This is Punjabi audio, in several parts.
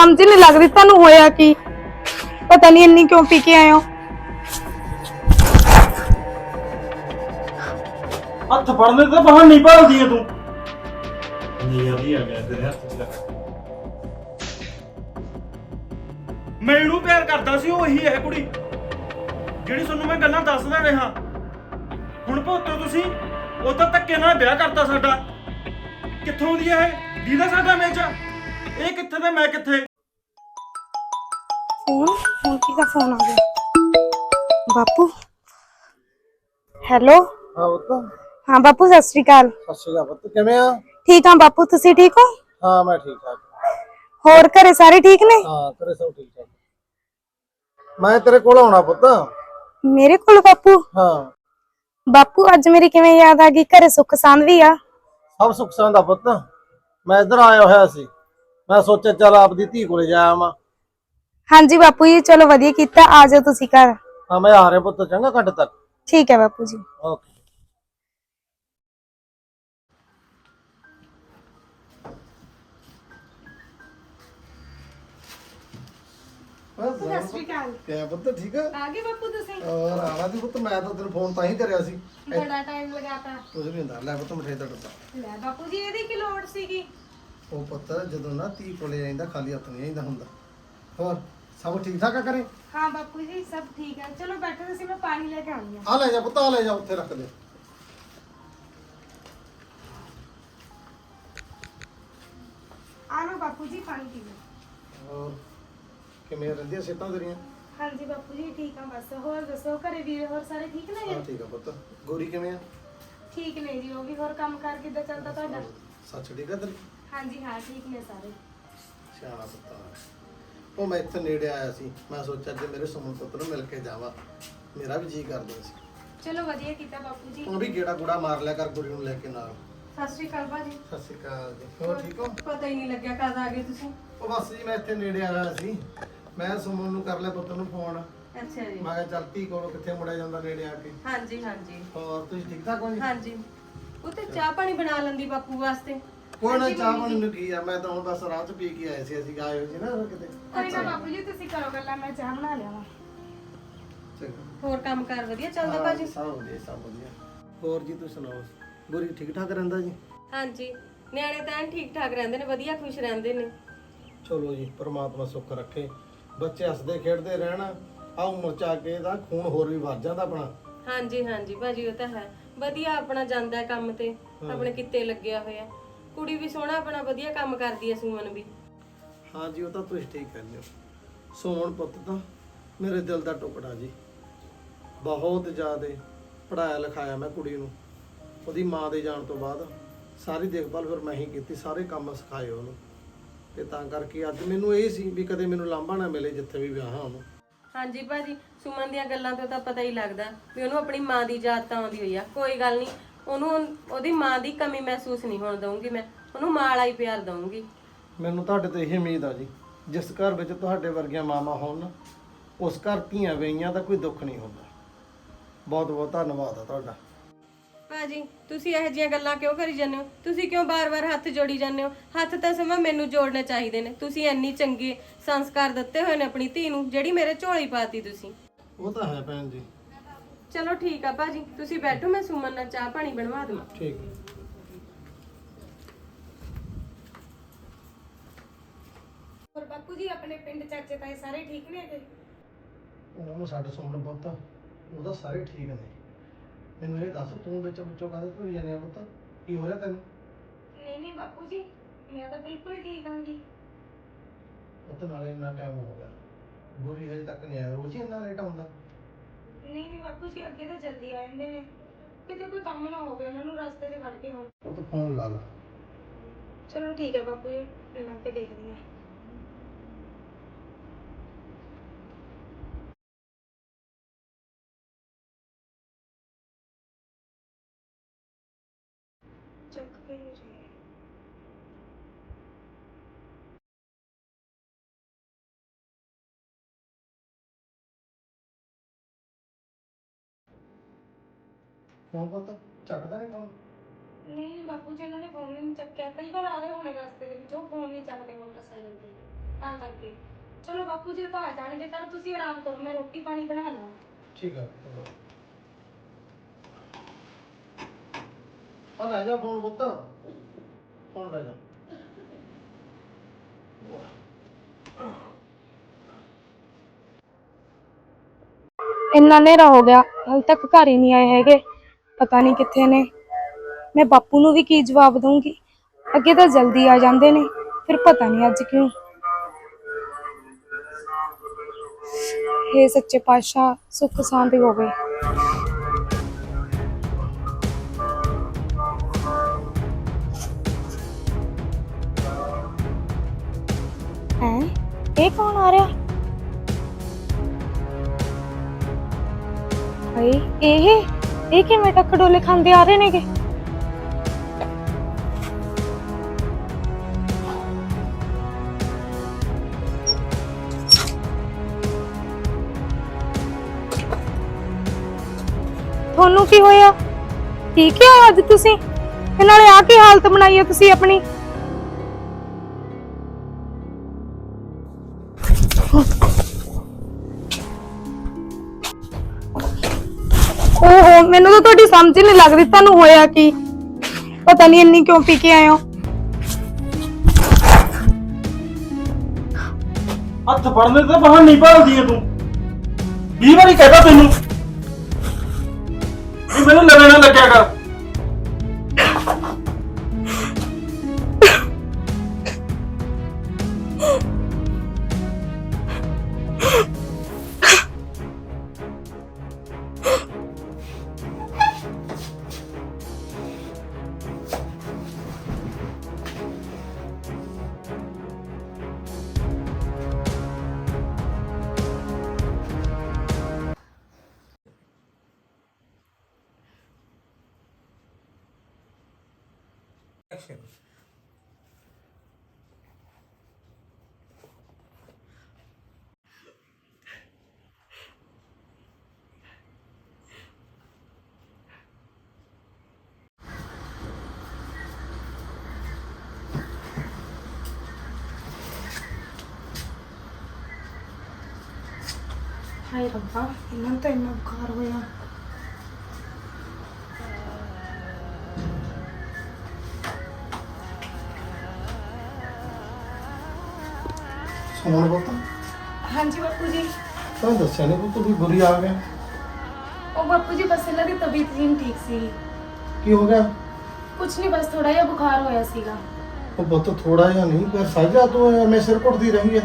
ਸਮਝ ਨਹੀਂ ਲੱਗਦੀ ਤੁਹਾਨੂੰ ਹੋਇਆ ਕੀ। ਪਤਾ ਨਹੀਂ ਇੰਨੀ ਕਿਉਂ ਪੀ ਕੇ ਆਏ ਹੋ। ਹੱਥ ਫੜਨੇ ਤਾਂ ਬਾਹਰ ਨਹੀਂ ਭਾਲਦੀ ਐ ਤੂੰ। ਨਹੀਂ ਆਦੀ ਆ ਗਿਆ ਤੇਰੇ ਹੱਥ 'ਚ। ਲੱਗ ਮੈਂ ਇਹਨੂੰ ਪਿਆਰ ਕਰਦਾ ਸੀ, ਉਹ ਇਹੀ ਹੈ ਕੁੜੀ। ਜਿਹੜੀ ਤੁਹਾਨੂੰ ਮੈਂ ਗੱਲਾਂ ਦੱਸਦਾ ਰਿਹਾ। ਹੁਣ ਭੋਤੋ ਤੁਸੀਂ, ਉਹ ਤਾਂ ਧੱਕੇ ਨਾਲ ਵਿਆਹ ਕਰਤਾ ਸਾਡਾ। ਕਿੱਥੋਂ ਦੀ ਹੈ ਇਹ? ਦੀਦਾ ਸਾਡਾ ਮੇਚ। ਇਹ ਕਿੱਥੇ ਤੇ ਮੈਂ ਕਿੱਥੇ? ਫੋਨ ਫੋਨ ਕਿਹਦਾ ਫੋਨ ਆ ਗਿਆ? ਬਾਪੂ? ਹੈਲੋ? ਹਾਂ ਬਾਪੂ ਸਤਿ ਸ਼੍ਰੀ ਅਕਾਲ। ਸਤਿ ਸ਼੍ਰੀ ਅਕਾਲ ਪੁੱਤ ਕਿਵੇਂ ਆ? ਠੀਕ ਹਾਂ ਬਾਪੂ ਤੁਸੀਂ ਠੀਕ ਹੋ? ਹਾਂ ਮੈਂ ਠੀਕ ਠਾਕ। ਹੋਰ ਘਰੇ ਸਾਰੇ ਠੀਕ ਨੇ? ਹਾਂ ਤੇਰੇ ਸਭ ਠੀਕ ਠਾਕ। ਮੈਂ ਤੇਰੇ ਕੋਲ ਆਉਣਾ ਪੁੱਤ। ਮੇਰੇ ਕੋਲ ਬਾਪੂ? ਹਾਂ। ਬਾਪੂ ਅੱਜ ਮੇਰੀ ਕਿਵੇਂ ਯਾਦ ਆ ਗਈ? ਘਰੇ ਸੁੱਖ ਸਾਂਦ ਵੀ ਆ। ਸਭ ਸੁੱਖ ਸਾਂਦ ਦਾ ਪੁੱਤ। ਮੈਂ ਇੱਧਰ ਆਇਆ ਹੋਇਆ ਸੀ। ਮੈਂ ਸੋਚਿਆ ਚੱਲ ਆਪਦੀ ਧੀ ਕੋਲੇ ਜਾ ਆਵਾਂ। ਹਾਂਜੀ ਬਾਪੂ ਜੀ ਚਲੋ ਵਧੀਆ ਕੀਤਾ ਆ ਜਾਓ ਤੁਸੀਂ ਘਰ। ਹਾਂ ਮੈਂ ਆ ਰਿਹਾ ਪੁੱਤ ਚੰਗਾ ਘੰਟੇ ਤੱਕ। ਠੀਕ ਹੈ ਬਾਪੂ ਜੀ। ਓਕੇ ਸਤਿ ਸ਼੍ਰੀ ਅਕਾਲ। ਕਿਆ ਪੁੱਤ ਠੀਕ ਆ? ਆ ਗਏ ਬਾਪੂ ਤੁਸੀਂ? ਔਰ ਆਣਾ ਦੀ ਪੁੱਤ ਮੈਂ ਤਾਂ ਤੈਨੂੰ ਫੋਨ ਤਾਂ ਹੀ ਕਰਿਆ ਸੀ। ਬੜਾ ਟਾਈਮ ਲਗਾਤਾ। ਕੁਝ ਨਹੀਂ ਹੁੰਦਾ ਲੈ ਪੁੱਤ ਮਠੇ ਦਾ ਡੱਬਾ ਲੈ ਬਾਪੂ ਜੀ ਇਹਦੀ ਕੀ ਲੋੜ ਸੀਗੀ? ਉਹ ਪੁੱਤ ਜਦੋਂ ਨਾ ਧੀ ਕੋਲੇ ਜਾਂਦਾ ਖਾਲੀ ਹੱਥ ਨਹੀਂ ਜਾਂਦਾ ਹੁੰਦਾ। ਹੋਰ? ਸਭ ਠੀਕ ਠਾਕ ਆ ਕਰੇ ਹਾਂ ਬਾਪੂ ਜੀ ਸਭ ਠੀਕ ਹੈ ਚਲੋ ਬੈਠੋ ਤੁਸੀਂ ਮੈਂ ਪਾਣੀ ਲੈ ਕੇ ਆਉਂਦੀ ਹਾਂ। ਆ ਲੈ ਜਾ ਪੁੱਤ ਆ ਲੈ ਜਾ ਉੱਥੇ ਰੱਖ ਦੇ। ਆ ਲਓ ਬਾਪੂ ਜੀ ਪਾਣੀ ਪੀਓ ਹੋਰ ਕਿਵੇਂ ਰਹਿੰਦੀਆਂ ਸਿਹਤਾਂ ਤੇਰੀਆਂ? ਹਾਂਜੀ ਬਾਪੂ ਜੀ ਠੀਕ ਆ ਬਸ। ਹੋਰ ਦੱਸੋ ਘਰੇ ਵੀਰ ਹੋਰ ਸਾਰੇ ਠੀਕ ਨੇ? ਹਾਂ ਠੀਕ ਆ ਪੁੱਤ। ਗੋਰੀ ਕਿਵੇਂ ਆ? ਠੀਕ ਨੇ ਜੀ ਉਹ ਵੀ ਹੋਰ ਕੰਮ ਕਾਰ ਕਿੱਦਾਂ ਚੱਲਦਾ ਤੁਹਾਡਾ? ਸੱਚ ਠੀਕ ਆ ਤੇਰੀ ਹਾਂਜੀ ਹਾਂ ਠੀਕ ਨੇ ਸਾਰੇ। ਸਿਆਣਾ ਪੁੱਤ। ਉਹ ਮੈਂ ਇੱਥੇ ਨੇੜੇ ਆਇਆ ਸੀ। ਮੈਂ ਸੋਚਿਆ ਜੇ ਮੇਰੇ ਸੁਮਨ ਪੁੱਤ ਨੂੰ ਮਿਲ ਕੇ ਜਾਵਾਂ। ਮੇਰਾ ਵੀ ਜੀ ਕਰਦਾ ਸੀ। ਚਲੋ ਵਧੀਆ ਕੀਤਾ ਬਾਪੂ ਜੀ। ਹੁਣ ਵੀ ਗੇੜਾ ਗੂੜਾ ਮਾਰ ਲਿਆ ਕਰ ਕੁੜੀ ਨੂੰ ਲੈ ਕੇ ਨਾਲ। ਸਤਿ ਸ਼੍ਰੀ ਅਕਾਲ ਬਾਜੀ ਸਤਿ ਸ਼੍ਰੀ ਅਕਾਲ ਜੀ। ਹੋਰ ਠੀਕ ਹੋ? ਪਤਾ ਹੀ ਨਹੀਂ ਲੱਗਿਆ ਕਦ ਆ ਗਏ ਤੁਸੀਂ। ਉਹ ਬਸ ਜੀ ਮੈਂ ਇੱਥੇ ਨੇੜੇ ਆਇਆ ਸੀ। ਮੈਂ ਸੁਮਨ ਨੂੰ ਕਰ ਲਿਆ ਪੁੱਤ ਨੂੰ ਫੋਨ। ਅੱਛਾ ਜੀ। ਮੈਂ ਕਿਹਾ ਚੱਲ ਧੀ ਕੋਲੋਂ ਕਿੱਥੇ ਮੁੜਿਆ ਜਾਂਦਾ ਨੇੜੇ ਆ ਕੇ। ਹਾਂਜੀ ਹਾਂਜੀ। ਹੋਰ ਤੁਸੀਂ ਠੀਕ ਠਾਕ ਹੋ ਜੀ? ਹਾਂਜੀ। ਉਹ ਤੇ ਚਾਹ ਪਾਣੀ ਬਣਾ ਲੈਂਦੀ ਬਾਪੂ ਵਾਸਤੇ। ਕੋਈ ਨਾ ਚਾਹ ਪਾਣੀ ਨੂੰ ਕੀ ਆ ਮੈਂ ਤਾਂ ਹੁਣ ਬਸ ਚ ਪੀ ਕੇ ਆਏ ਸੀ ਅਸੀਂ ਗਾਏ ਹੋਏ ਸੀ ਨਾ ਕਿਤੇ। ਕੋਈ ਨਾ ਬਾਪੂ ਜੀ ਤੁਸੀਂ ਕਰੋ ਗੱਲਾਂ ਮੈਂ ਚਾਹ ਬਣਾ ਲਿਆਵਾਂ। ਚੰਗਾ। ਹੋਰ ਕੰਮ ਕਾਰ ਵਧੀਆ ਚੱਲਦਾ ਭਾਜੀ? ਸਭ ਵਧੀਆ ਸਭ ਵਧੀਆ। ਹੋਰ ਜੀ ਤੁਸੀਂ ਸੁਣਾਓ? ਗੋਰੀ ਠੀਕ ਠਾਕ ਰਹਿੰਦਾ ਜੀ? ਹਾਂਜੀ ਨਿਆਣੇ ਤਾਂ ਐਨ ਠੀਕ ਠਾਕ ਰਹਿੰਦੇ ਨੇ ਵਧੀਆ ਖੁਸ਼ ਰਹਿੰਦੇ ਨੇ। ਚਲੋ ਜੀ ਪ੍ਰਮਾਤਮਾ ਸੁੱਖ ਰੱਖੇ। ਬੱਚੇ ਹੱਸਦੇ ਖੇਡਦੇ ਰਹਿਣ ਆ ਉਮਰ ਚ ਆ ਕੇ ਇਹਦਾ ਖੂਨ ਹੋਰ ਵੀ ਵੱਧ ਜਾਂਦਾ ਆਪਣਾ। ਹਾਂਜੀ ਹਾਂਜੀ ਭਾਜੀ ਉਹ ਤਾਂ ਹੈ। ਵਧੀਆ ਆਪਣਾ ਜਾਂਦਾ ਹੈ ਕੰਮ ਤੇ ਆਪਣੇ ਕਿੱਤੇ ਲੱਗਿਆ ਹੋਇਆ। ਕੁੜੀ ਵੀ ਸੋਹਣਾ ਆਪਣਾ ਵਧੀਆ ਕੰਮ ਕਰਦੀ ਹੈ ਸੁਮਨ ਵੀ। ਹਾਂ ਜੀ ਉਹ ਤਾਂ ਤੁਸੀਂ ਠੀਕ ਕਹਿੰਦੇ ਹੋ। ਸੋਹਣ ਪੁੱਤ ਤਾਂ ਮੇਰੇ ਦਿਲ ਦਾ ਟੁਕੜਾ ਜੀ। ਬਹੁਤ ਜ਼ਿਆਦਾ ਪੜਾਇਆ ਲਿਖਾਇਆ ਮੈਂ ਕੁੜੀ ਨੂੰ। ਉਹਦੀ ਮਾਂ ਦੇ ਜਾਣ ਤੋਂ ਬਾਅਦ ਸਾਰੀ ਦੇਖਭਾਲ ਫਿਰ ਮੈਂ ਹੀ ਕੀਤੀ ਸਾਰੇ ਕੰਮ ਸਿਖਾਏ ਉਹਨੂੰ। ਤੇ ਤਾਂ ਕਰਕੇ ਅੱਜ ਮੈਨੂੰ ਇਹ ਸੀ ਵੀ ਕਦੇ ਮੈਨੂੰ ਲਾਂਭਾ ਨਾ ਮਿਲੇ ਜਿੱਥੇ ਵੀ ਵਿਆਹਾਂ ਉਹਨੂੰ ਹਾਂਜੀ ਭਾਜੀ ਸੁਮਨ ਦੀਆਂ ਗੱਲਾਂ ਤੋਂ ਤਾਂ ਪਤਾ ਹੀ ਲੱਗਦਾ ਵੀ ਉਹਨੂੰ ਆਪਣੀ ਮਾਂ ਦੀ ਯਾਦ ਤਾਂ ਆਉਂਦੀ ਹੋਈ ਆ। ਕੋਈ ਗੱਲ ਨਹੀਂ ਉਹਨੂੰ ਉਹਦੀ ਮਾਂ ਦੀ ਕਮੀ ਮਹਿਸੂਸ ਨਹੀਂ ਹੋਣ ਦਊਂਗੀ ਮੈਂ ਉਹਨੂੰ ਮਾਂ ਵਾਲਾ ਹੀ ਪਿਆਰ ਦਊਂਗੀ। ਮੈਨੂੰ ਤੁਹਾਡੇ ਤੋਂ ਇਹ ਉਮੀਦ ਆ ਜੀ ਜਿਸ ਘਰ ਵਿੱਚ ਤੁਹਾਡੇ ਵਰਗੀਆਂ ਮਾਵਾਂ ਹੋਣ ਉਸ ਘਰ ਧੀਆਂ ਵੇਈਆਂ ਦਾ ਕੋਈ ਦੁੱਖ ਨਹੀਂ ਹੁੰਦਾ। ਬਹੁਤ ਬਹੁਤ ਧੰਨਵਾਦ ਆ ਤੁਹਾਡਾ। ਭਾਜੀ ਤੁਸੀਂ ਇਹੋ ਜਿਹੀਆਂ ਗੱਲਾਂ ਕਿਉਂ ਕਰੀ ਜਾਂਦੇ ਹੋ? ਤੁਸੀਂ ਕਿਉਂ ਬਾਰ-ਬਾਰ ਹੱਥ ਜੋੜੀ ਜਾਂਦੇ ਹੋ? ਹੱਥ ਤਾਂ ਸਮਾਂ ਮੈਨੂੰ ਜੋੜਨੇ ਚਾਹੀਦੇ ਨੇ। ਤੁਸੀਂ ਇੰਨੀ ਚੰਗੇ ਸੰਸਕਾਰ ਦਿੱਤੇ ਹੋਏ ਨੇ ਆਪਣੀ ਧੀ ਨੂੰ ਜਿਹੜੀ ਮੇਰੇ ਝੋਲੀ ਪਾਤੀ ਤੁਸੀਂ। ਉਹ ਤਾਂ ਹੈ ਭੈਣ ਜੀ। ਚਲੋ ਠੀਕ ਆ ਭਾਜੀ ਤੁਸੀਂ ਬੈਠੋ ਮੈਂ ਸੁਮਨ ਨਾਲ ਚਾਹ ਪਾਣੀ ਬਣਵਾ ਦੇਵਾਂ। ਠੀਕ ਹੋਰ ਬਾਪੂ ਜੀ ਆਪਣੇ ਪਿੰਡ ਚਾਚੇ ਤਾਏ ਸਾਰੇ ਠੀਕ ਨੇ ਜੀ ਉਹਨੂੰ ਸਾਡੇ ਸੁਣਨ ਪੁੱਤ ਉਹਦਾ ਸਾਰੇ ਠੀਕ ਨੇ। ਮੈਨੂੰ ਇਹ ਦੱਸ ਤੂੰ ਵਿੱਚ ਵਿੱਚੋਂ ਕਾਹਦੇ ਭੁੱਲ ਜਾਂਦੇ ਆ ਪੁੱਤ? ਕੀ ਹੋਇਆ ਤੈਨੂੰ? ਨਹੀਂ ਨਹੀਂ ਬਾਪੂ ਜੀ ਮੈਂ ਤਾਂ ਬਿਲਕੁਲ ਠੀਕ ਹਾਂ ਜੀ ਪੁੱਤ ਨਾਲੇ ਇੰਨਾ ਟਾਈਮ ਹੋ ਗਿਆ। ਬੁਰੀ ਹਜੇ ਤੱਕ ਨਹੀਂ ਆਇਆ। ਰੋਜ਼ ਹੀ ਇੰਨਾ ਲੇਟ ਆਉਂਦਾ। ਨਹੀਂ ਨਹੀਂ ਬਾਪੂ ਜੀ ਅੱਗੇ ਤਾਂ ਜਲਦੀ ਆ ਜਾਂਦੇ ਨੇ। ਕਿਤੇ ਕੋਈ ਕੰਮ ਨਾ ਹੋਵੇ ਉਹਨਾਂ ਨੂੰ ਰਸਤੇ 'ਚ ਖੜ ਕੇ ਹੋਣ। ਉਹ ਤਾਂ ਫੋਨ ਲਾ ਲਾ। ਚਲੋ ਠੀਕ ਹੈ ਬਾਪੂ ਜੀ ਮੈਂ ਤੇ ਦੇਖਦੀ ਹਾਂ ਚੱਕ ਕੇ ਨਹੀਂ ਰਹੀ ਫੋਨ ਪੁੱਤ ਚੱਕਦਾ ਨਹੀਂ ਫੋਨ? ਨਹੀਂ ਬਾਪੂ ਜੀ ਇਹਨਾਂ ਨੇ ਫੋਨ ਨਹੀਂ ਚੱਕਿਆ। ਕਈ ਵਾਰ ਆ ਰਹੇ ਹੋਣੇ ਰਸਤੇ ਦੇ ਵਿੱਚ ਉਹ ਫੋਨ ਨਹੀਂ ਚੱਕਦੇ ਮੋਟਰਸਾਈਕਲ ਤੇ ਤਾਂ ਕਰਕੇ। ਚਲੋ ਬਾਪੂ ਜੀ ਤਾਂ ਆ ਜਾਣਗੇ ਤਾਂ ਤੁਸੀਂ ਆਰਾਮ ਕਰੋ ਮੈਂ ਰੋਟੀ ਪਾਣੀ ਬਣਾ ਲਵਾਂ। ਠੀਕ ਆ ਆ ਲੈ ਜਾ ਫੋਨ ਪੁੱਤ। ਫੋਨ ਲੈ ਜਾ। ਇੰਨਾ ਹਨੇਰਾ ਹੋ ਗਿਆ ਹਾਲੇ ਤੱਕ ਘਰ ਹੀ ਨਹੀਂ ਆਏ ਹੈਗੇ। ਪਤਾ ਨਹੀਂ ਕਿੱਥੇ ਨੇ। ਮੈਂ ਬਾਪੂ ਨੂੰ ਵੀ ਕੀ ਜਵਾਬ ਦਊਂਗੀ? ਅੱਗੇ ਤਾਂ ਜਲਦੀ ਆ ਜਾਂਦੇ ਨੇ, ਫਿਰ ਪਤਾ ਨਹੀਂ ਅੱਜ ਕਿਉਂ। ਹੇ ਸੱਚੇ ਪਾਤਸ਼ਾਹ, ਸੁੱਖ ਸ਼ਾਂਤੀ ਹੋਵੇ। ਹੈ? ਇਹ ਕੌਣ ਆ ਰਿਹਾ? ਹਾਏ, ਇਹ? ਇਹ ਕਿਵੇਂ ਟੱਕ ਖਾਂਦੇ ਆ ਰਹੇ ਨੇਗੇ? ਤੁਹਾਨੂੰ ਕੀ ਹੋਇਆ? ਠੀਕ ਹੈ ਅੱਜ ਤੁਸੀਂ? ਤੇ ਨਾਲੇ ਆ ਕੀ ਹਾਲਤ ਬਣਾਈ ਹੈ ਤੁਸੀਂ ਆਪਣੀ? ਮੈਨੂੰ ਤਾਂ ਤੁਹਾਡੀ ਸਮਝ ਹੀ ਨਹੀਂ ਲੱਗਦੀ, ਤੁਹਾਨੂੰ ਹੋਇਆ ਕੀ? ਪਤਾ ਨਹੀਂ ਇੰਨੀ ਕਿਉਂ ਪੀ ਕੇ ਆਏ ਹੋ। ਹੱਥ ਫੜਨੇ ਤੇ ਬਾਹਰ ਨਹੀਂ ਭਾਲਦੀ ਐ ਤੂੰ। 20 ਵਾਰੀ ਕਹਿਦਾ ਤੈਨੂੰ। ਵੀ ਮੈਨੂੰ ਲਵੇ ਲੱਗਿਆ ਕਰ। ਹਾਏ ਰੱਬਾ ਇਹਨਾਂ ਨੂੰ ਤਾਂ ਇੰਨਾ ਬੁਖਾਰ ਹੋਇਆ ਸੋਹਣ ਪੁੱਤ? ਹਾਂਜੀ ਬਾਪੂ ਜੀ। ਤਾਂ ਦੱਸਿਆ ਨਹੀਂ ਪੁੱਤ ਵੀ ਬੁਰੀ ਆ ਗਿਆ? ਉਹ ਬਾਪੂ ਜੀ ਬਸ ਇਹਨਾਂ ਦੀ ਤਬੀਅਤ ਜੀ ਨਹੀਂ ਠੀਕ ਸੀ। ਕੀ ਹੋ ਗਿਆ? ਕੁਝ ਨਹੀਂ ਬਸ ਥੋੜਾ ਜਿਹਾ ਬੁਖਾਰ ਹੋਇਆ ਸੀਗਾ। ਉਹ ਪੁੱਤ ਥੋੜਾ ਜਿਹਾ ਨਹੀਂ ਪਰ ਸਾਜਾ ਤੂੰ ਐਵੇਂ ਸਿਰ ਘੁੱਟਦੀ ਰਹੀ ਹੈ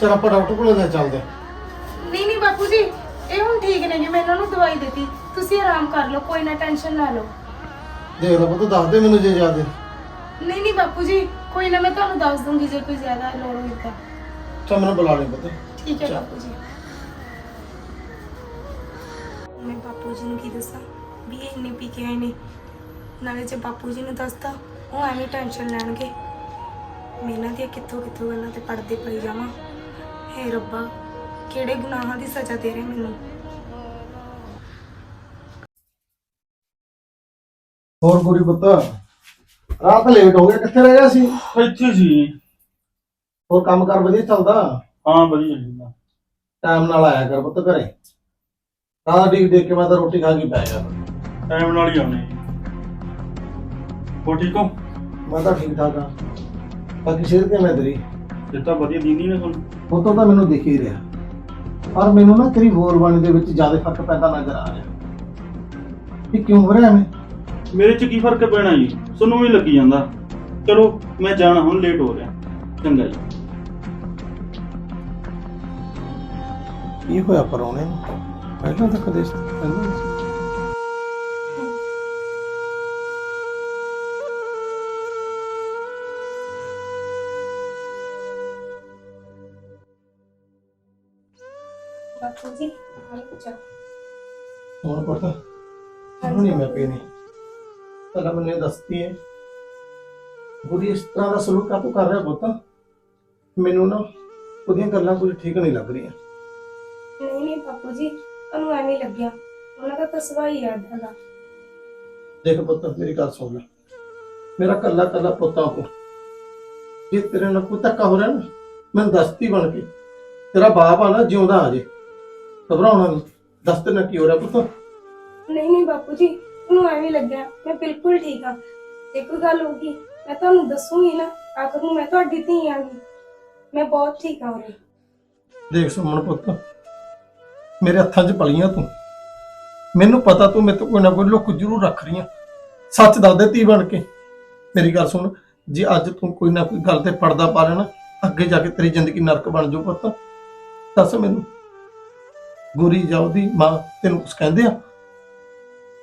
ਚਲ ਆਪਾਂ ਡਾਕਟਰ ਕੋਲ ਲੈ ਚੱਲਦੇ ਹਾਂ। ਨਹੀਂ ਨਹੀਂ ਬਾਪੂ ਜੀ ਇਹ ਹੁਣ ਠੀਕ ਨੇ ਜੀ ਮੈਂ ਇਹਨਾਂ ਨੂੰ ਦਵਾਈ ਦਿੱਤੀ। ਤੁਸੀਂ ਆਰਾਮ ਕਰ ਲਓ ਕੋਈ ਨਾ ਟੈਨਸ਼ਨ ਨਾ ਲਓ। ਦੇਖ ਲੈ ਪੁੱਤ ਦੱਸ ਦੇ ਮੈਨੂੰ ਜੇ ਹੈ ਨਹੀਂ ਨਹੀਂ ਬਾਪੂ ਜੀ ਕੋਈ ਨਾ ਮੈਂ ਤੁਹਾਨੂੰ ਦੱਸ ਦੂੰਗੀ ਜੇ ਕੋਈ ਜ਼ਿਆਦਾ ਲੋੜ ਹੋਈ ਤਾਂ। ਚੱਲ ਮੈਨੂੰ ਬੁਲਾ ਲੈ ਪੁੱਤ। ਠੀਕ ਹੈ ਚੱਲ। ਬਾਪੂ ਜੀ। ਮੈਂ ਬਾਪੂ ਜੀ ਨੂੰ ਕੀ ਦੱਸਾਂ? ਵੀ ਇਹ ਇੰਨੇ ਪੀ ਕੇ ਆਏ ਨੇ। ਨਾਲੇ ਜੇ ਬਾਪੂ ਜੀ ਨੂੰ ਦੱਸਤਾ ਉਹ ਐਵੇਂ ਟੈਨਸ਼ਨ ਲੈਣਗੇ। ਮੈਂ ਇਹਨਾਂ ਦੀਆਂ ਕਿੱਥੋਂ ਕਿੱਥੋਂ ਗੱਲਾਂ ਤੇ ਪੜਦੇ ਪਈ ਜਾਵਾਂ? ਹੇ ਰੱਬਾ ਕਿਹੜੇ ਗੁਨਾਹਾਂ ਦੀ ਸਜ਼ਾ ਦੇ ਰਿਹਾ ਮੈਨੂੰ? ਹੋਰ ਗੁਰੀ ਪੁੱਤ? ਰਾਤ ਲੇਟ ਹੋ ਗਿਆ ਕਿੱਥੇ ਰਹਿ ਗਿਆ ਸੀ? ਇੱਥੇ ਸੀ। ਹੋਰ ਕੰਮ ਕਰ ਵਧੀਆ ਚੱਲਦਾ? ਹਾਂ ਵਧੀਆ ਜੀ ਟਾਈਮ ਨਾਲ ਆਇਆ ਕਰ ਪੁੱਤ ਘਰੇ। ਰਾਤ ਡੀਕ ਦੇਖ ਕੇ ਮੈਂ ਤਾਂ ਰੋਟੀ ਖਾ ਕੇ ਪੈ ਗਿਆ। ਟਾਈਮ ਨਾਲ ਹੀ ਆਉਣੇ। ਹੋ ਠੀਕ ਹੋ? ਮੈਂ ਤਾਂ ਠੀਕ ਠਾਕ ਆ। ਬਾਕੀ ਸਿਹਤ ਕਿਵੇਂ ਤੇਰੀ? ਇਹ ਤਾਂ ਵਧੀਆ ਦੀਦੀ ਨੇ ਤੁਹਾਨੂੰ ਫੋਟੋ ਤਾਂ ਮੈਨੂੰ ਦਿਖ ਹੀ ਰਿਹਾ। ਪਰ ਮੈਨੂੰ ਨਾ ਤੇਰੀ ਬੋਲ ਬਾਣੀ ਦੇ ਵਿੱਚ ਜ਼ਿਆਦਾ ਫ਼ਰਕ ਪੈਂਦਾ ਨਜ਼ਰ ਆ ਰਿਹਾ। ਇਹ ਕਿਉਂ ਹੋ ਰਿਹਾ ਐਵੇਂ? ਮੇਰੇ ਚ ਕੀ ਫ਼ਰਕ ਪੈਣਾ ਜੀ? ਤੁਹਾਨੂੰ ਵੀ ਲੱਗੀ ਜਾਂਦਾ। ਚਲੋ ਮੈਂ ਜਾਣਾ ਹੁਣ ਲੇਟ ਹੋ ਰਿਹਾ। ਚੰਗਾ ਜੀ। ਕੀ ਹੋਇਆ ਪਰੋਣੇ ਨੂੰ ਪਹਿਲਾਂ ਤਾਂ ਕਦੇ ਪਹਿਲਾਂ ਨਹੀਂ ਸੀ। ਬਾਪੂ ਜੀ ਹਾਲ ਕੁਛ ਹੁਣ ਨਹੀਂ ਮੈਂ ਪੀਣੀ? ਪਹਿਲਾਂ ਮੈਨੂੰ ਇਹ ਦੱਸਦੀ ਹੈ ਬੁਰੀ ਇਸ ਤਰ੍ਹਾਂ ਦਾ ਸਲੂਕ ਤੂੰ ਕਰ ਰਿਹਾ ਪੁੱਤ? ਮੈਨੂੰ ਨਾ ਉਹਦੀਆਂ ਗੱਲਾਂ ਕੁਝ ਠੀਕ ਨਹੀਂ ਲੱਗ ਰਹੀਆਂ। ਬਾਪੂ ਜੀ ਤੁਹਾਨੂੰ ਐਵੇਂ ਲੱਗਿਆ। ਉਹਨਾਂ ਦਾ ਤਾਂ ਸੁਭਾਅ ਹੀ ਆ ਏਦਾਂ ਦਾ ਦੇਖ ਪੁੱਤ ਮੇਰੀ ਗੱਲ ਸੁਣ ਲੈ। ਮੇਰਾ ਕੱਲਾ ਕੱਲਾ ਪੁੱਤਾਂ ਕੋ ਜੇ ਤੇਰੇ ਨਾਲ ਕੋਈ ਧੱਕਾ ਹੋ ਰਿਹਾ ਨਾ ਮੈਨੂੰ ਦੱਸਤੀ ਬਣ ਕੇ। ਤੇਰਾ ਬਾਪ ਆ ਨਾ ਜਿਉਂਦਾ ਆ ਜੇ। ਘਬਰਾਉਣਾ ਨਹੀਂ। ਦੱਸ ਤੇ ਨਾ ਕੀ ਹੋ ਰਿਹਾ ਪੁੱਤ। ਨਹੀਂ ਨਹੀਂ ਬਾਪੂ ਜੀ ਉਹਨੂੰ ਐਵੇਂ ਲੱਗਿਆ। ਮੈਂ ਬਿਲਕੁਲ ਠੀਕ ਆ। ਇੱਕ ਗੱਲ ਹੋਊਗੀ ਮੈਂ ਤੁਹਾਨੂੰ ਦੱਸੂਗੀ ਨਾ। ਆਖਰ ਨੂੰ ਮੈਂ ਤੁਹਾਡੀ ਧੀ ਆਂਗੀ ਮੈਂ ਬਹੁਤ ਠੀਕ ਆ ਉਹਨੇ ਦੇਖ ਸੁਮਨ ਪੁੱਤ ਮੇਰੇ ਹੱਥਾਂ 'ਚ ਪਲੀਆਂ ਤੂੰ। ਮੈਨੂੰ ਪਤਾ ਤੂੰ ਮੇਰੇ ਤੋਂ ਕੋਈ ਨਾ ਕੋਈ ਲੁੱਕ ਜ਼ਰੂਰ ਰੱਖ ਰਹੀ ਆ। ਸੱਚ ਦੱਸ ਦੇ ਧੀ ਬਣ ਕੇ। ਮੇਰੀ ਗੱਲ ਸੁਣ ਜੇ ਅੱਜ ਤੂੰ ਕੋਈ ਨਾ ਕੋਈ ਗੱਲ ਤੇ ਪਰਦਾ ਪਾ ਲੈਣਾ ਅੱਗੇ ਜਾ ਕੇ ਤੇਰੀ ਜ਼ਿੰਦਗੀ ਨਰਕ ਬਣ ਜਾਊ ਪੁੱਤ। ਦੱਸ ਮੈਨੂੰ ਗੁਰੀ ਜਾਉਦੀ ਮਾਂ ਤੈਨੂੰ ਕੁਝ ਕਹਿੰਦੇ ਆ?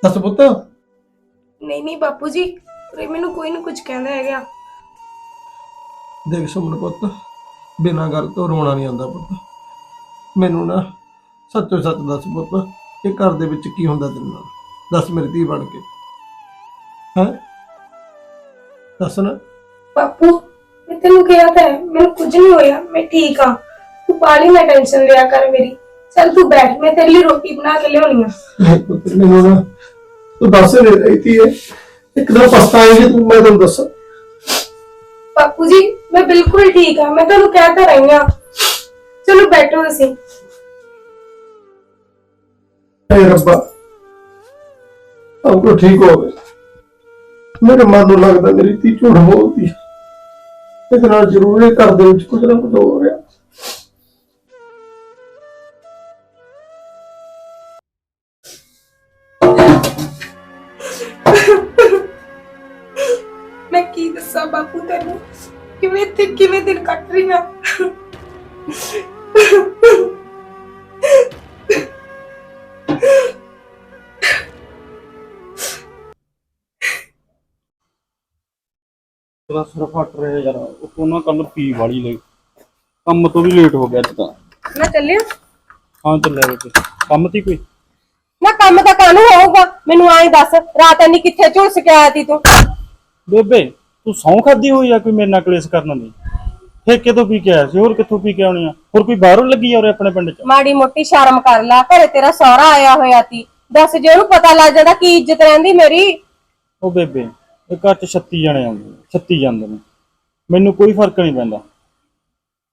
ਦੱਸ ਪੁੱਤ। ਨਹੀਂ ਨਹੀਂ ਬਾਪੂ ਜੀ ਉਰੇ ਮੈਨੂੰ ਕੋਈ ਨਾ ਕੁਝ ਕਹਿੰਦਾ ਹੈਗਾ। ਦੇਖ ਸੁਮਨ ਪੁੱਤ ਬਿਨਾਂ ਗੱਲ ਤੋਂ ਰੋਣਾ ਨਹੀਂ ਆਉਂਦਾ ਪੁੱਤ। ਮੈਨੂੰ ਨਾ ਸੱਚੋ ਸੱਚ ਦੱਸ ਪੁੱਤ ਇਹ ਘਰ ਦੇ ਵਿੱਚ ਕੀ ਹੁੰਦਾ ਤੇਰੇ ਨਾਲ? ਦੱਸ ਮੇਰੀ ਧੀ ਬਣ ਕੇ। ਹੈ? ਦੱਸ ਨਾ। ਬਾਪੂ ਮੈਂ ਤੈਨੂੰ ਕਿਹਾ ਤਾਂ ਹੈ ਮੈਨੂੰ ਕੁਝ ਨਹੀਂ ਹੋਇਆ ਮੈਂ ਠੀਕ ਆ ਤੂੰ ਪਾਲੀ ਨਾ ਟੈਨਸ਼ਨ ਲਿਆ ਕਰ ਮੇਰੀ। ਚੱਲ ਤੂੰ ਬੈਠ ਮੈਂ ਤੇਰੇ ਲਈ ਰੋਟੀ ਬਣਾ ਕੇ ਲਿਆਉਣੀ ਆ। ਪੁੱਤ ਮੈਨੂੰ ਨਾ ਤੂੰ ਦੱਸ ਨਹੀਂ ਰਹੀ ਤੀ ਇੱਕ ਦਿਨ ਪਛਤਾਏਂਗੀ ਤੂੰ ਮੈਂ ਤੈਨੂੰ ਦੱਸ। ਬਾਪੂ ਜੀ ਮੈਂ ਬਿਲਕੁਲ ਠੀਕ ਆ ਮੈਂ ਤੁਹਾਨੂੰ ਕਹਿ ਤਾਂ ਰਹੀ ਆ ਚਲੋ ਬੈਠੋ ਤੁਸੀਂ। ਏ ਰੱਬਾ। ਸਭ ਕੁਝ ਠੀਕ ਹੋ ਗਿਆ। ਮੇਰੇ ਨੂੰ ਲੱਗਦਾ ਮੇਰੀ ਧੀ ਝੂਠ ਬੋਲਦੀ। ਹੈ ਇਹਦੇ ਨਾਲ ਜ਼ਰੂਰ ਇਹ ਘਰ ਦੇ ਵਿੱਚ ਕੁਝ ਨਾ ਕੁਝ ਹੋ ਰਿਹਾ। ਮੈਂ ਕੀ ਦੱਸਾਂ ਬਾਪੂ ਤੈਨੂੰ? ਕਿਵੇਂ ਤੇ ਕਿਵੇਂ ਦਿਨ ਕੱਟ ਰਹੀ ਹਾਂ ਤੇਰਾ ਸਿਰ ਫਟ ਰਿਹਾ ਯਾਰ। ਉਹ ਨਾ ਕੱਲ ਪੀ ਵਾਲੀ ਲਈ। ਕੰਮ ਤੋਂ ਵੀ ਲੇਟ ਹੋ ਗਿਆ ਅੱਜ ਤਾਂ। ਮੈਂ ਚੱਲਿਆ। ਹਾਂ ਚੱਲਿਆ ਬੇਟੇ ਕੰਮ ਤੀ ਕੋਈ? ਨਾ ਕੰਮ ਤਾਂ ਕਾਹਨੂੰ ਹੋਊਗਾ? ਮੈਨੂੰ ਐਂ ਦੱਸ ਰਾਤ ਇੰਨੀ ਕਿੱਥੇ ਝੁਲਸ ਕੇ ਆਇਆ ਤੀ ਤੂੰ? ਬੇਬੇ ਤੂੰ ਸੌਂ ਖਾਦੀ ਹੋਈ ਆ ਕੋਈ ਮੇਰੇ ਨਾਲ ਕਲੇਸ਼ ਕਰਨ ਦੀ? ਠੇਕੇ ਤੋਂ ਪੀ ਕੇ ਆਇਆ ਸੀ ਹੋਰ ਕਿੱਥੋਂ ਪੀ ਕੇ ਆਉਣੀ ਆ? ਹੋਰ ਕੋਈ ਬਾਹਰੋਂ ਲੱਗੀ ਆ ਉਰੇ ਆਪਣੇ ਪਿੰਡ 'ਚ? ਮਾੜੀ ਮੋਟੀ ਸ਼ਰਮ ਕਰ ਲਾ ਘਰੇ ਤੇਰਾ ਸਹੁਰਾ ਆਇਆ ਹੋਇਆ ਤੀ ਦੱਸ ਜੇ ਉਹਨੂੰ ਪਤਾ ਲੱਗ ਜਾਂਦਾ ਕੀ ਇੱਜ਼ਤ ਰਹਿੰਦੀ ਮੇਰੀ? ਉਹ ਬੇਬੇ ਇਹ ਘਰ 'ਚ 36 ਜਣੇ ਆਉਂਦੇ ਨੇ 36 ਜਾਂਦੇ ਨੇ। ਮੈਨੂੰ ਕੋਈ ਫ਼ਰਕ ਨਹੀਂ ਪੈਂਦਾ।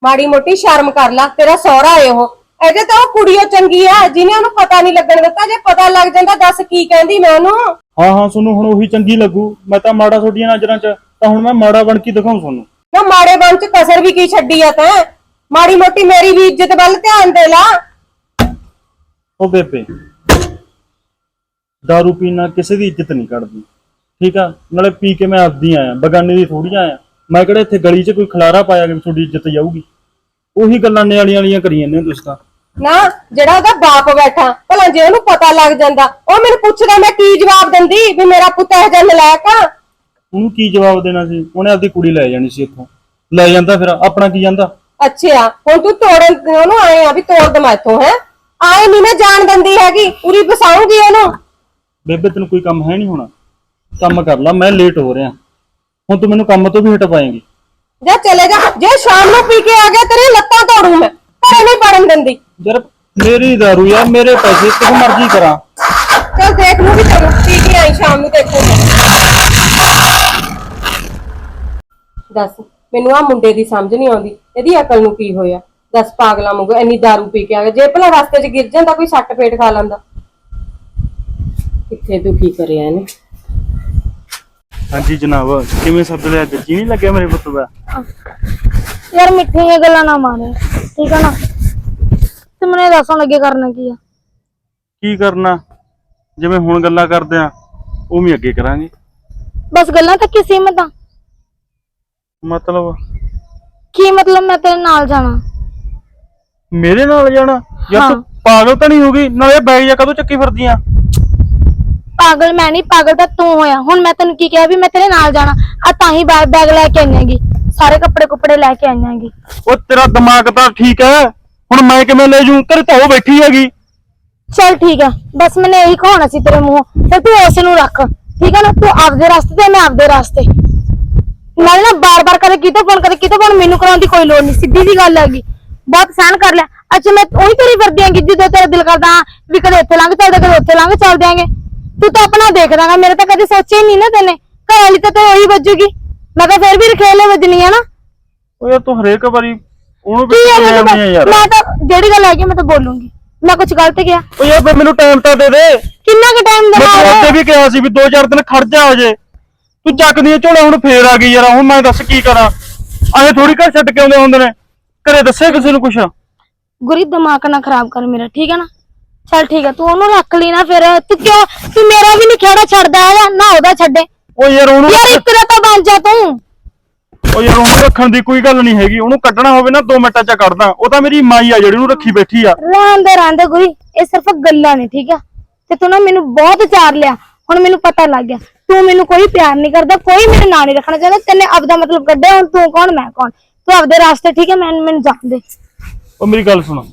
ਮਾੜੀ ਮੋਟੀ ਸ਼ਰਮ ਕਰ ਲਾ ਤੇਰਾ ਸਹੁਰਾ ਏ ਉਹ। ਇਹਦੇ ਤਾਂ ਉਹ ਕੁੜੀਓ ਚੰਗੀ ਆ ਜਿਹਨੇ ਉਹਨੂੰ ਪਤਾ ਨਹੀਂ ਲੱਗਣ ਦਿੱਤਾ। ਜੇ ਪਤਾ ਲੱਗ ਜਾਂਦਾ ਦੱਸ ਕੀ ਕਹਿੰਦੀ ਮੈਂ ਉਹਨੂੰ। ਹਾਂ ਹਾਂ ਤੁਹਾਨੂੰ ਹੁਣ ਉਹੀ ਚੰਗੀ ਲੱਗੂ। ਮੈਂ ਤਾਂ ਮਾੜਾ ਤੁਹਾਡੀਆਂ ਨਜ਼ਰਾਂ 'ਚ ਤਾਂ ਹੁਣ ਮੈਂ ਮਾੜਾ ਬਣ ਕੇ ਦਿਖਾਉਂ ਤੁਹਾਨੂੰ। ਨਾ ਮਾੜੇ ਬਣ ਚ ਕਸਰ ਵੀ ਕੀ ਛੱਡੀ ਆ ਤੈਂ? ਮਾੜੀ ਮੋਟੀ ਮੇਰੀ ਵੀ ਇੱਜ਼ਤ ਵੱਲ ਧਿਆਨ ਦੇ ਲਾ। ਉਹ ਬੇਬੇ ਦਾਰੂ ਪੀਣਾ ਕਿਸੇ ਦੀ ਇੱਜ਼ਤ ਨਹੀਂ ਕਰਦੀ ਠੀਕ ਆ? ਨਾਲੇ ਪੀ ਕੇ ਮੈਂ ਆਪਦੀ ਆਇਆ ਬਗਾਨੇ ਦੀ ਥੋੜੀ ਆਇਆ। ਮੈਂ ਕਿਹੜਾ ਇੱਥੇ ਗਲੀ 'ਚ ਕੋਈ ਖਲਾਰਾ ਪਾਇਆ ਕਿ ਤੁਹਾਡੀ ਇੱਜ਼ਤ ਜਾਊਗੀ? ਉਹੀ ਗੱਲਾਂ ਨਿਆਲੀਆਂ ਵਾਲੀਆਂ ਕਰੀ ਜਾਂਦੇ ਹੋ ਤੁਸੀਂ ਤਾਂ। ਨਾ ਜਿਹੜਾ ਉਹਦਾ ਬਾਪ ਬੈਠਾ ਭਲਾ ਜੇ ਉਹਨੂੰ ਪਤਾ ਲੱਗ ਜਾਂਦਾ ਉਹ ਮੈਨੂੰ ਪੁੱਛਦਾ ਮੈਂ ਕੀ ਜਵਾਬ ਦਿੰਦੀ ਵੀ ਮੇਰਾ ਪੁੱਤ ਇਹ ਜਿਹਾ ਨਲਾਇਕ ਆ? ਉਹਨੂੰ ਕੀ ਜਵਾਬ ਦੇਣਾ ਸੀ? ਉਹਨੇ ਆਪਦੀ ਕੁੜੀ ਲੈ ਜਾਣੀ ਸੀ ਇੱਥੋਂ। ਲੈ ਜਾਂਦਾ ਫਿਰ ਆਪਣਾ ਕੀ ਜਾਂਦਾ? ਅੱਛਾ ਹੁਣ ਤੂੰ ਤੋੜਨ ਉਹਨੂੰ ਆਏ ਆ ਵੀ ਤੋੜ ਦਮਾ ਇੱਥੋਂ ਹੈ? ਆਏ ਨਹੀਂ ਮੈਂ ਜਾਣ ਦਿੰਦੀ ਹੈਗੀ ਪੂਰੀ ਬਸਾਉਂਗੀ ਉਹਨੂੰ। ਬੇਬੇ ਤੈਨੂੰ ਕੋਈ ਕੰਮ ਹੈ ਨਹੀਂ ਹੋਣਾ। ਕੰਮ ਕਰ ਲੈ ਮੈਂ ਲੇਟ ਹੋ ਰਿਹਾ। ਹੁਣ ਤੂੰ ਮੈਨੂੰ ਕੰਮ ਤੋਂ ਵੀ ਹਟ ਪਾਏਂਗੀ। ਜਾ ਚਲੇ ਜਾ ਜੇ ਸ਼ਾਮ ਨੂੰ ਪੀ ਕੇ ਆ ਗਿਆ ਤੇਰੀ ਲੱਤਾਂ ਤੋੜੂ ਮੈਂ। ਘਰੇ ਨਹੀਂ ਪੜਨ ਦਿੰਦੀ। ਯਾਰ ਮੇਰੀ ਦਾਰੂ ਆ ਮੇਰੇ ਪੈਸੇ ਕਿਸ ਮਰਜ਼ੀ ਕਰਾਂ। ਚਲ ਦੇਖ ਲੂ ਵੀ ਤੈਨੂੰ ਪੀ ਕੇ ਆਈ ਸ਼ਾਮ ਨੂੰ ਦੇਖੋ। ਦੱਸ ਮੈਨੂੰ ਆ ਮੁੰਡੇ ਦੀ ਸਮਝ ਨਹੀਂ ਆਉਂਦੀ। ਇਹਦੀ ਅਕਲ ਨੂੰ ਕੀ ਹੋਇਆ? ਦੱਸ ਪਾਗਲਾਂ ਵਾਂਗੂ ਇੰਨੀ दारू ਪੀ ਕੇ ਆ ਗਿਆ। ਜੇ ਭਲਾ ਰਸਤੇ 'ਚ ਗਿਰ ਜਾਂਦਾ ਕੋਈ ਸੱਟ ਪੇਟ ਖਾ ਲੈਂਦਾ। ਕਿੱਥੇ ਦੁਖੀ ਕਰਿਆ ਇਹਨੇ? ਹਾਂਜੀ ਜਨਾਬ ਕਿਵੇਂ ਸੱਦ ਲਿਆ ਅੱਜ? ਜੀ ਨਹੀਂ ਲੱਗਿਆ ਮੇਰੇ ਪੁੱਤ ਦਾ? ਯਾਰ ਮਿੱਠੀਆਂ ਗੱਲਾਂ ਨਾ ਮਾਰੇ ਠੀਕ ਹੈ ਨਾ? ਤੇ ਮੈਨੂੰ ਦੱਸਣ ਲੱਗੇ ਕਰਨਾ ਕੀ ਆ? ਕੀ ਕਰਨਾ? ਜਿਵੇਂ ਹੁਣ ਗੱਲਾਂ ਕਰਦੇ ਆ ਉਵੇਂ ਅੱਗੇ ਕਰਾਂਗੇ। ਬਸ ਗੱਲਾਂ ਤੱਕ ਹੀ ਸੀਮਤ ਆ? ਮਤਲਬ? ਕੀ ਮਤਲਬ ਮੈਂ ਤੇਰੇ ਨਾਲ ਜਾਣਾ? ਮੇਰੇ ਨਾਲ ਜਾਣਾ? ਯਾਰ ਹਾਂ। ਤੂੰ ਪਾਗਲ ਤਾਂ ਨਹੀਂ ਹੋ ਗਈ? ਨਾਲੇ ਬੈਗ ਜਾਂ ਕਦੋਂ ਚੱਕੀ ਫਿਰਦੀਆਂ? ਪਾਗਲ ਮੈਂ ਨਹੀਂ ਪਾਗਲ ਤਾਂ ਤੂੰ ਹੋਇਆ। ਹੁਣ ਮੈਂ ਤੈਨੂੰ ਕੀ ਕਿਹਾ ਵੀ ਮੈਂ ਤੇਰੇ ਨਾਲ ਜਾਣਾ। ਆ ਤਾਂ ਹੀ ਬੈਗ ਬੈਗ ਲੈ ਕੇ ਆਈਆਂਗੀ। ਸਾਰੇ ਕੱਪੜੇ ਕੁੱਪੜੇ ਲੈ ਕੇ ਆਈਆਂਗੀ। ਉਹ ਤੇਰਾ ਦਿਮਾਗ ਤਾਂ ਠੀਕ ਹੈ। ਹੁਣ ਮੈਂ ਕਿਵੇਂ ਲੈ ਜੂ ਤੇਰੇ ਤਾਂ ਉਹ ਬੈਠੀ ਹੈਗੀ। ਚਲ ਠੀਕ ਆ। ਬਸ ਮੈਨੇ ਇਹੀ ਕਹਾਉਣਾ ਸੀ ਤੇਰੇ ਮੂੰਹੋਂ। ਤੇ ਤੂੰ ਉਸ ਨੂੰ ਰੱਖ। ਠੀਕ ਹੈ ਨਾ? ਤੂੰ ਆਪਦੇ ਰਸਤੇ ਤੇ ਮੈਂ ਆਪਦੇ ਰਸਤੇ। ਨਾਲੇ ਨਾ ਬਾਰ-ਬਾਰ ਕਦੇ ਕਿਤੇ ਫੋਨ ਕਦੇ ਕਿਤੇ ਫੋਨ ਮੈਨੂੰ ਕਰਾਉਣ ਦੀ ਕੋਈ ਲੋੜ ਨਹੀਂ। ਸਿੱਧੀ ਜੀ ਗੱਲ ਹੈਗੀ। ਬਹੁਤ ਸਹਿਨ ਕਰ ਲਿਆ। ਅੱਛਾ ਮੈਂ ਉਹੀ ਤੇਰੀ ਫਿਰਦੀ ਆਂਗੀ ਜਦੋਂ ਤੇਰਾ ਦਿਲ ਕਰਦਾ ਹਾਂ ਵੀ ਕਦੇ ਇੱਥੇ ਲੰਘ ਚੱਲਦੇ ਕਦੇ ਉੱਥੇ ਲੰਘ ਚੱਲ ਦਿਆਂਗੇ। ਤੂੰ ਤਾਂ ਆਪਣਾ ਦੇਖਦਾਗਾ ਮੇਰੇ ਤਾਂ ਕਦੇ ਸੋਚਿਆ ਹੀ ਨਹੀਂ ਨਾ ਤੈਨੇ। ਘਰ ਵਾਲੀ ਤਾਂ ਤੇ ਉਹੀ ਵੱਜੂਗੀ। ਮੈਂ ਤਾਂ ਫਿਰ ਵੀ ਰਖੇਲੇ ਵੱਜਣੀ ਆ ਨਾ। ਉਹ ਯਾਰ ਤੂੰ ਹਰੇਕ ਵਾਰੀ ਉਹਨੂੰ ਕੀ ਮੈਨੂੰ ਨਹੀਂ ਯਾਰ। ਮੈਂ ਤਾਂ ਜਿਹੜੀ ਗੱਲ ਹੈਗੀ ਮੈਂ ਤਾਂ ਬੋਲੂੰਗੀ। ਮੈਂ ਕੁਝ ਗਲਤ ਕਿਹਾ। ਉਹ ਯਾਰ ਫਿਰ ਮੈਨੂੰ ਟਾਈਮ ਤਾਂ ਦੇ ਦੇ। ਕਿੰਨਾ ਕੁ ਟਾਈਮ ਮੈਂ ਤੈਨੂੰ ਅੱਗੇ ਵੀ ਕਿਹਾ ਸੀ ਵੀ 2-4 ਦਿਨ ਖੜ ਜਾ ਅਜੇ। ਤੂੰ ਚੱਕਦੀ ਏ ਝੋਲਾ ਹੁਣ ਫੇਰ ਆ ਗਈ ਯਾਰ ਹੁਣ ਮੈਂ ਦੱਸ ਕੀ ਕਰਾਂ। ਆਏ ਥੋੜੀ ਘਰ ਛੱਡ ਕੇ ਆਉਂਦੇ ਹੁੰਦੇ ਨੇ। ਘਰੇ ਦੱਸੇ ਕਿਸੇ ਨੂੰ ਕੁਛ? ਗੁਰੀ ਦਿਮਾਗ ਨਾ ਖਰਾਬ ਕਰ ਮੇਰਾ ਠੀਕ ਹੈ ਨਾ? ਚਲ ਠੀਕ ਹੈ ਤੂੰ ਉਹਨੂੰ ਰੱਖ ਲਈ ਨਾ ਫਿਰ। ਤੂੰ ਕਿਉਂ ਤੂੰ ਮੇਰਾ ਵੀ ਨਹੀਂ ਖੇੜਾ ਛੱਡਦਾ ਹੈਗਾ ਨਾ ਉਹਦਾ ਛੱਡੇ। ਉਹ ਯਾਰ ਉਹਨੂੰ ਯਾਰ ਇੱਕ ਦਾ ਤਾਂ ਬਣ ਜਾ ਤੂੰ। ਉਹ ਯਾਰ ਉਹਨੂੰ ਰੱਖਣ ਦੀ ਕੋਈ ਗੱਲ ਨਹੀਂ ਹੈਗੀ ਉਹਨੂੰ ਕੱਢਣਾ ਹੋਵੇ ਨਾ 2 ਮਿੰਟਾਂ ਚ ਕੱਢਦਾ। ਉਹ ਤਾਂ ਮੇਰੀ ਮਾਈ ਆ ਜਿਹੜੀ ਉਹਨੂੰ ਰੱਖੀ ਬੈਠੀ ਆ। ਰਹਿੰਦੇ ਰਹਿੰਦੇ ਗੁਰੀ ਇਹ ਸਿਰਫ ਗੱਲਾਂ ਨੇ ਠੀਕ ਆ? ਤੇ ਤੂੰ ਨਾ ਮੈਨੂੰ ਬਹੁਤ ਚਾਰ ਲਿਆ ਹੁਣ ਮੈਨੂੰ ਪਤਾ ਲੱਗ ਗਿਆ। ਤੂੰ ਮੈਨੂੰ ਕੋਈ ਪਿਆਰ ਨਹੀਂ ਕਰਦਾ ਕੋਈ ਮੇਰੇ ਨਾਂ ਨਹੀਂ ਰੱਖਣਾ ਚਾਹੁੰਦਾ ਤੈਨੇ ਆਪਦਾ ਮਤਲਬ ਕੱਢਿਆ ਹੁਣ ਤੂੰ ਕੌਣ ਮੈਂ ਕੌਣ? ਤੂੰ ਆਪਦੇ ਰਾਸਤੇ ਠੀਕ ਹੈ ਮੈਨੂੰ ਮੈਨੂੰ ਜਾਣ ਦੇ। ਉਹ ਮੇਰੀ ਗੱਲ ਸੁਣ।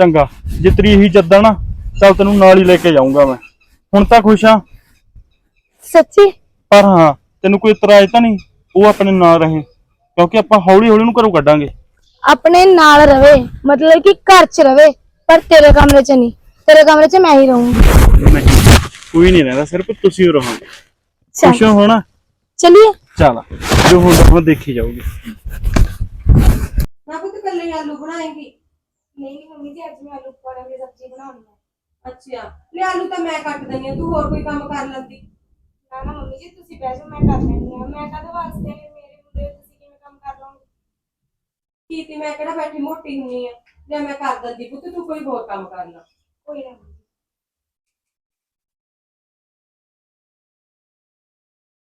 ਚੰਗਾ। ਜੇ ਤੇਰੀ ਇਹੀ ਜੱਦਾ ਨਾ ਚੱਲ ਤੈਨੂੰ ਨਾਲ ਹੀ ਲੈ ਕੇ ਜਾਊਂਗਾ ਮੈਂ। ਹੁਣ ਤਾਂ ਖੁਸ਼ ਆ। ਸੱਚੀ? ਪਰ ਹਾਂ ਤੈਨੂੰ ਕੋਈ ਇਤਰਾਜ਼ ਤਾਂ ਨਹੀਂ? ਉਹ ਆਪਣੇ ਨਾਲ ਰਹੇ। ਕਿਉਂਕਿ ਆਪਾਂ ਹੌਲੀ ਹੌਲੀ ਨੂੰ ਘਰੋਂ ਕੱਢਾਂਗੇ। ਆਪਣੇ ਨਾਲ ਰਵੇ। ਮਤਲਬ ਕਿ ਘਰ 'ਚ ਰਵੇ। ਪਰ ਤੇਰੇ ਕਮਰੇ 'ਚ ਨਹੀਂ। ਤੇਰੇ ਕਮਰੇ 'ਚ ਮੈਂ ਹੀ ਰਹੂੰਗੀ। ਨਹੀਂ ਕੋਈ ਨਹੀਂ ਰਹਿੰਦਾ। ਸਿਰਫ ਤੁਸੀਂ ਹੀ ਰਹੋਗੇ। ਚੱਲ। ਖੁਸ਼ ਹੋ ਹੁਣ ਚਲਿਏ। ਚੱਲ ਜੋ ਉਹ ਦੇਖੀ ਜਾਊਗੀ। ਮੈਂ ਪੁੱਤ ਕੱਲੇ ਆਲੂ ਬਣਾਏਗੀ। ਨਹੀਂ ਨਹੀਂ ਮੰਮੀ ਜੀ ਅੱਜ ਮੈਂ ਆਲੂ ਪਕੌੜਿਆਂ ਦੀ ਸਬਜ਼ੀ ਬਣਾਉਣੀ ਹੈ ਅੱਛਾ। ਲੈ ਆਲੂ ਤਾਂ ਮੈਂ ਕੱਟ ਦਿੰਦੀ ਆ ਤੂੰ ਹੋਰ ਕੋਈ ਕੰਮ ਕਰ ਲੈਂਦੀ। ਨਾ ਨਾ ਮੰਮੀ ਜੀ ਤੁਸੀਂ ਬਹਿ ਜਾਓ ਮੈਂ ਕਰ ਲੈਂਦੀ ਹਾਂ। ਮੈਂ ਕਾਹਦੇ ਵਾਸਤੇ ਨੇ ਮੇਰੇ ਮੁੰਡੇ ਤੁਸੀਂ ਕਿਵੇਂ ਕੰਮ ਕਰ ਲਓਗੇ? ਕੀ ਤੀ ਮੈਂ ਕਿਹੜਾ ਬੈਠੀ ਮੋਟੀ ਹੁੰਨੀ ਆ? ਲੈ ਮੈਂ ਕਰ ਦਿੰਦੀ ਪੁੱਤ ਤੂੰ ਕੋਈ ਹੋਰ ਕੰਮ ਕਰ ਲੈ। ਕੋਈ ਨਾ ਮੰਮੀ ਜੀ।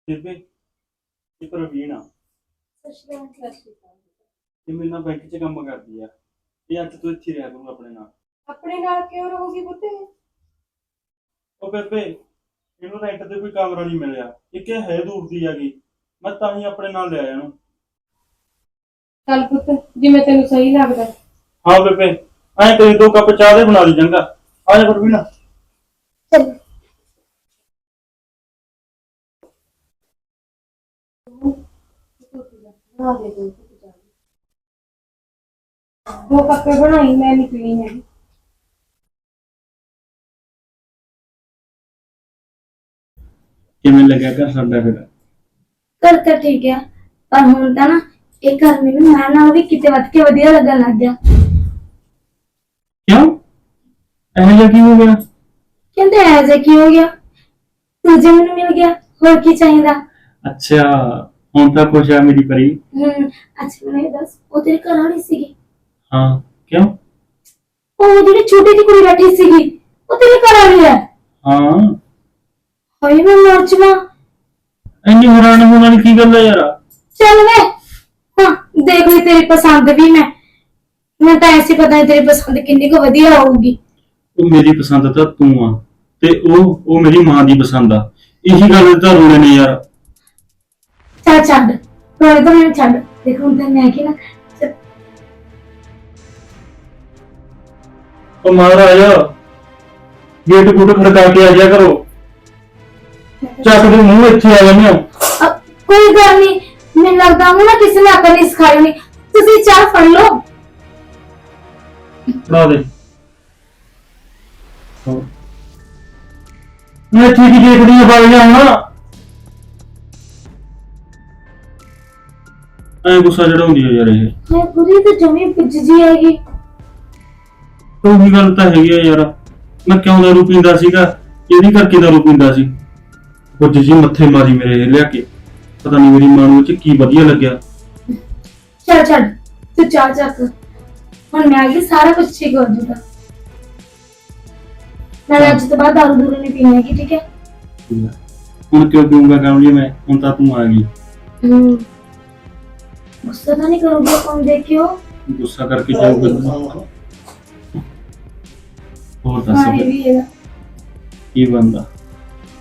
ਬੇਬੇ ਇਹ ਪ੍ਰਵੀਨ ਆ। ਸਤਿ ਸ਼੍ਰੀ ਅਕਾਲ। ਇਹ ਮੇਰੇ ਨਾਲ ਬੈਂਕ 'ਚ ਕੰਮ ਕਰਦੀ ਆ। ਇਹ ਅੱਜ ਤੋਂ ਇੱਥੇ ਰਿਹਾ ਕਰੂੰ ਆਪਣੇ ਨਾਲ। ਆਪਣੇ ਨਾਲ ਕਿਉਂ ਰਹੂਗੀ ਪੁੱਤ ਇਹ? ਉਹ ਬੇਬੇ ਇਹਨੂੰ ਰੈਂਟ ਤੇ ਕੋਈ ਕਮਰਾ ਨਹੀਂ ਮਿਲਿਆ। ਇੱਕ ਇਹ ਹੈ ਦੂਰ ਦੀ ਹੈਗੀ ਮੈਂ ਤਾਂ ਹੀ ਆਪਣੇ ਨਾਲ ਲਿਆ ਇਹਨੂੰ। ਚੱਲ ਪੁੱਤ ਜਿਵੇਂ ਤੈਨੂੰ ਸਹੀ ਲੱਗਦਾ। ਹਾਂ ਬੇਬੇ ਐਂ ਕਰੀ ਦੋ ਕੱਪ ਚਾਹ ਦੇ ਬਣਾ ਲਈ ਚੰਗਾ। ਆ ਜਾ ਪ੍ਰਵੀਨ। ਚੱਲ। ਦੋ। ਕੱਪੇ ਬਣਾਈ ਮੈਂ ਨਹੀਂ ਪੀਣੀ ਹੈਗੀ। ਕਿਵੇਂ ਲੱਗਿਆ ਘਰ ਸਾਡਾ ਫਿਰ? ਘਰ ਤਾਂ ਠੀਕ ਆ ਪਰ ਹੁਣ ਤਾਂ ਨਾ ਇਹ ਘਰ ਮੈਨੂੰ ਮੈਂ ਨਾਲ ਵੀ ਕਿਤੇ ਵੱਧ ਕੇ ਵਧੀਆ ਲੱਗਣ ਲੱਗ ਗਿਆ। ਕਿਉਂ? ਇਹ ਜਿਹਾ ਕੀ ਹੋ ਗਿਆ? ਕਹਿੰਦੇ ਐਜੇ ਕੀ ਹੋ ਗਿਆ? ਤੂੰ ਜੇ ਮੈਨੂੰ ਮਿਲ ਗਿਆ ਹੋਰ ਕੀ ਚਾਹੀਦਾ? ਅੱਛਾ ਹੁਣ ਤਾਂ ਖੁਸ਼ ਆ ਮੇਰੀ ਪਰੀ। ਹੂੰ ਅੱਛਾ ਮੈਨੂੰ ਇਹ ਦੱਸ ਉਹ ਤੇਰੇ ਘਰ ਵਾਲੀ ਸੀਗੀ? ਹਾਂ ਕਿਉਂ? ਉਹ ਜਿਹੜੀ ਛੋਟੀ ਜਿਹੀ ਕੁੜੀ ਬੈਠੀ ਸੀਗੀ ਉਹ ਤੇਰੇ ਘਰ ਵਾਲੀ ਹੈ। ਹਾਂ। ਹੋਈ ਮੈਂ ਮਰ ਜਾਵਾਂ। ਇੰਨੀ ਹੈਰਾਨ ਹੋਣ ਵਾਲੀ ਕੀ ਗੱਲ ਹੈ ਯਾਰ? ਚੱਲ ਵੇ। ਹਾਂ ਦੇਖ ਲਈ ਤੇਰੀ ਪਸੰਦ ਵੀ ਮੈਂ। ਮੈਂ ਤਾਂ ਐਸੀ ਪਤਾ ਨਹੀਂ ਤੇਰੀ ਪਸੰਦ ਕਿੰਨੀ ਕੁ ਵਧੀਆ ਹੋਊਗੀ। ਉਹ ਮੇਰੀ ਪਸੰਦ ਤਾਂ ਤੂੰ ਆ ਤੇ ਉਹ ਉਹ ਮੇਰੀ ਮਾਂ ਦੀ ਪਸੰਦ ਆ। ਇਹੀ ਗੱਲ ਤਾਂ ਰੋਣੇ ਨੇ ਯਾਰ। ਚੱਲ ਛੱਡ। ਰੋਣੇ ਤਾਂ ਮੈਨੂੰ ਛੱਡ। ਦੇਖ ਹੁਣ ਤਾਂ ਮੈਂ ਕੀ ਨਾ ਉਹ ਮਹਾਰਾਜ ਗੇਟ ਗੁੱਟ ਖੜਕਾ ਕੇ ਆ ਜਾ ਕਰੋ। ਚੱਕ ਦੇ ਮੂੰਹ ਇੱਥੇ ਆ ਜਾਂਦੇ ਹੋ। ਅ, ਕੋਈ ਗੱਲ ਨਹੀਂ ਮੈਨੂੰ ਲੱਗਦਾ ਉਹ ਨਾ ਕਿਸੇ ਨੇ ਅਕਲ ਨਹੀਂ ਸਿਖਾਈ ਹੋਣੀ ਤੁਸੀਂ ਚਾਹ ਫੜ ਲਓ। ਫੜਾ ਦੇ। ਮੈਂ ਠੀਕ ਹੀ ਦੇਖਦੀ ਆ ਬਾਈ ਹੁਣ? ਐ ਗੁੱਸਾ ਚੜਾਉਂਦੀ ਆ ਯਾਰ ਇਹ ਮੈਂ ਪੂਰੀ ਤਾਂ ਜਮੀ ਪੁੱਜ ਜੀ ਹੈਗੀ। ਉਹੀ ਗੱਲ ਤਾਂ ਹੈਗੀ ਆ ਯਾਰ। ਮੈਂ ਕਿਉਂ ਦਾਰੂ ਪੀਂਦਾ ਸੀਗਾ? ਇਹਦੀ ਕਰਕੇ ਦਾਰੂ ਪੀਂਦਾ ਸੀ? ਕੁਝ ਜੀ ਮੱਥੇ ਮਾਰੀ ਮੇਰੇ ਲਿਆ ਕੇ। ਪਤਾ ਨਹੀਂ ਮੇਰੀ ਮਾਂ ਨੂੰ ਚ ਕੀ ਵਧੀਆ ਲੱਗਿਆ। ਚੱਲ ਛੱਡ ਤੂੰ ਚਾਹ ਚੱਕ। ਹੁਣ ਮੈਂ ਗਈ ਸਾਰਾ ਕੁਝ ਠੀਕ ਹੋ ਜਾਊਗਾ। ਨਾਲੇ ਅੱਜ ਤੋਂ ਬਾਅਦ ਦਾਰੂ ਦੂਰੂ ਨਹੀਂ ਪੀਣੀ ਹੈਗੀ ਠੀਕ ਹੈ? ਹੁਣ ਕਿਉਂ ਪੀਊਂਗਾ ਕਾਮਲੀ ਮੈਂ? ਹੁਣ ਤਾਂ ਤੂੰ ਆ ਗਈ। ਹੂੰ। ਗੁੱਸਾ ਤਾਂ ਨਹੀਂ ਕਰੋਗੇ ਕੌਣ ਦੇਖਿਓ। ਗੁੱਸਾ ਕਰਕੇ ਜਾਊਗਾ। ਹੋਰ ਦੱਸ ਹਾਂ ਇਹ ਵੀ ਹੈਗਾ। ਕੀ ਬੰਦਾ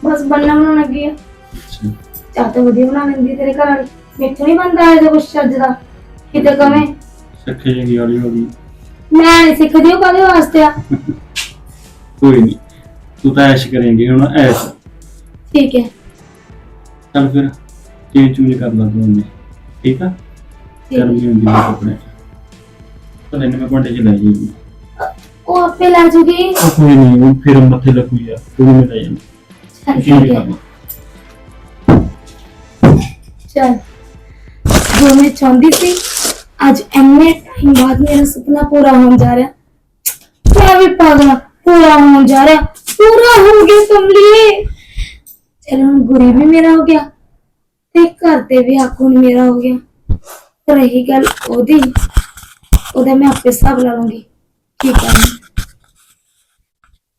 ਬਸ ਬੰਨਾ ਬਣਾਉਣ ਲੱਗੀ ਆ। ਅੱਛਾ। ਚਾਹ ਤਾਂ ਵਧੀਆ ਬਣਾ ਲੈਂਦੀ ਆ ਤੇਰੇ ਘਰ ਵਾਲੀ। ਮੈਥੋਂ ਨਹੀਂ ਬੰਦਾ ਆਇਆ ਜੋ ਕੁਛ ਚੱਜ ਦਾ। ਕਿਤੇ ਕਵੇਂ। ਸਿੱਖੇ ਜਾਂਗੀ ਹੌਲੀ ਹੌਲੀ ਮੈਂ ਨਹੀਂ ਸਿੱਖਦੀ ਉਹ ਕਾਹਦੇ ਵਾਸਤੇ ਆ? ਕੋਈ ਨਹੀਂ ਤੂੰ ਤਾਂ ਐਸ਼ ਕਰੇਂਗੀ ਹੁਣ ਐਸ਼। ਠੀਕ ਹੈ। ਚੱਲ ਫਿਰ ਚੇਂਜ ਚੂਜ ਕਰ ਲਾ ਤੂੰ ਉਹਨੇ। ਠੀਕ ਆ? ਠੀਕ ਹੈ। ਗਰਮੀ ਹੁੰਦੀ ਹੈ ਕੱਪੜੇ ਤਾਂ ਇਹਨੇ ਮੈਂ ਘੰਟੇ ਚ ਲੈ ਜਾਈਗੀ ਉਹ ਆਪੇ ਲੈ ਜੂਗੀ। ਉਹ ਕੋਈ ਨਹੀਂ ਉਹ ਫਿਰ ਮੱਥੇ ਲੱਗੂ ਯਾਰ ਤੂੰ ਮੈਂ ਲੈ ਜਾਣਾ ਚੱਲ ਚੇਂਜ ਠੀਕ ਹੈ। ਕਰਨਾ। ਚਲ ਜੋ ਮੈਂ ਚਾਹੁੰਦੀ ਸੀ ਅੱਜ ਇੰਨੇ ਟਾਈਮ ਬਾਅਦ ਮੇਰਾ ਸੁਪਨਾ ਪੂਰਾ ਹੋਣ ਜਾ ਰਿਹਾ। ਕਿਆ ਵੀ ਪਾਗਲਾ ਪੂਰਾ ਹੋਣ ਜਾ ਰਿਹਾ ਪੂਰਾ ਹੋ ਗਿਆ ਕਮਲੀਏ। ਚਲੋ ਹੁਣ ਗੁਰੀ ਵੀ ਮੇਰਾ ਹੋ ਗਿਆ ਤੇ ਘਰ ਤੇ ਵੀ ਆਖੂਨ ਮੇਰਾ ਹੋ ਗਿਆ। ਰਹੀ ਗੱਲ ਉਹਦੀ ਉਹਦਾ ਮੈਂ ਆਪੇ ਹਿਸਾਬ ਲਾ ਲੂੰਗੀ। ਠੀਕ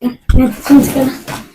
ਹੈ ਮੈਂ ਚੇਂਜ ਕਰਾਂ